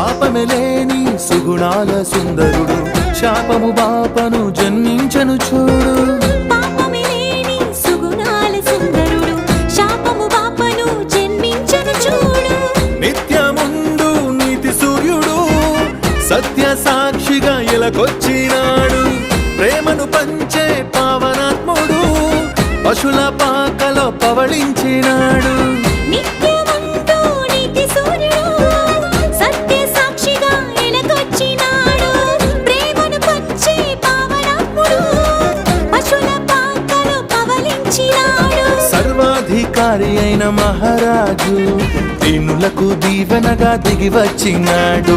పాపమే లేని సుగుణాల సుందరుడు. శాపము బాపను జన్మించను చూడు. పాపమే లేని సుగుణాల సుందరుడు. శాపము పాపను జన్మించను చూడు. నిత్యముందు నీతి సూర్యుడు. సత్య సాక్షిగా ఇలకొచ్చినాడు ప్రేమను పంచే పావనాత్ముడు. పశుల పాకలో పవళించినాడు. వారి అయిన మహారాజు దీనులకు దీవెనగా దిగి వచ్చినాడు.